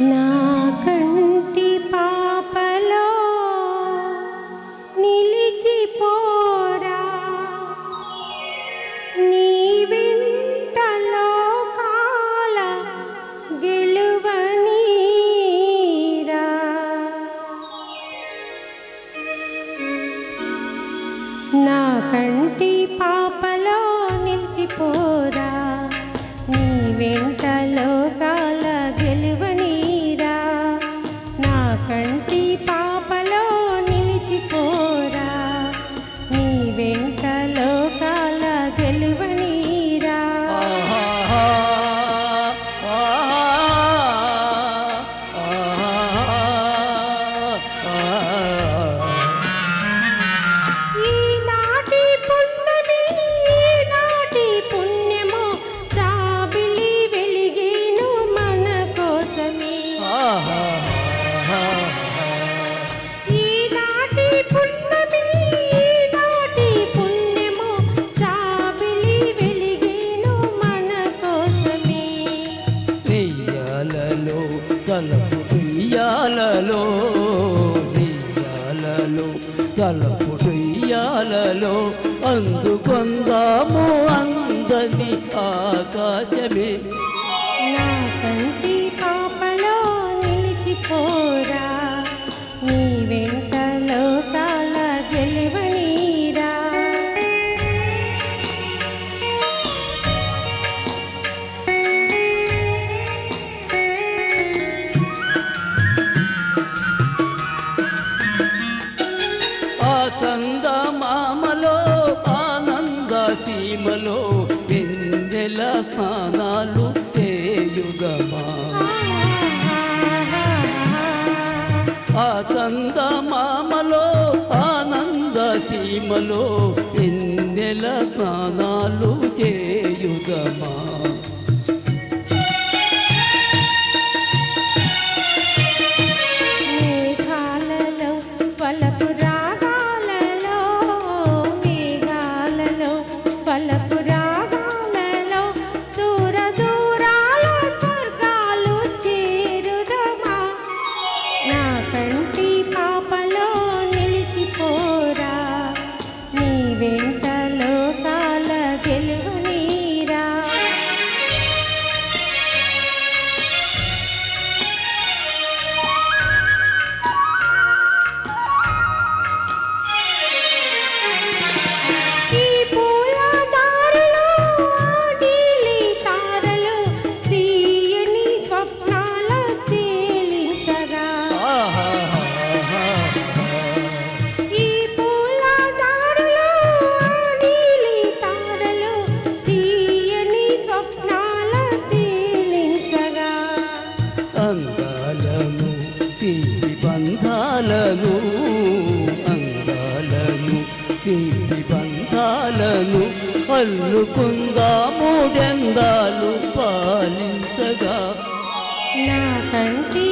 నా కంటి పాపలో నిలిచిపోరా. నీ వెంటలో కాల గెలువనీరా. నా కంటి పాపలో నిలిచిపోరా. నీ వెంటలో కంటి తలపు ఉయ్యాలలో అందుకొందాము అందని ఆకాశమే. నా కంటి ఆతంద మామలో ఆనంద సీమలో వెన్నెల స్నానాలు చేయుగమా. ఆతంద మామలో ఆనంద సీమలో వెన్నెల స్నానాలు బంధాలను అందాలను తీపి బంధాలను అల్లుకుందా మూడెందాలు పాలించగా. నా కంటి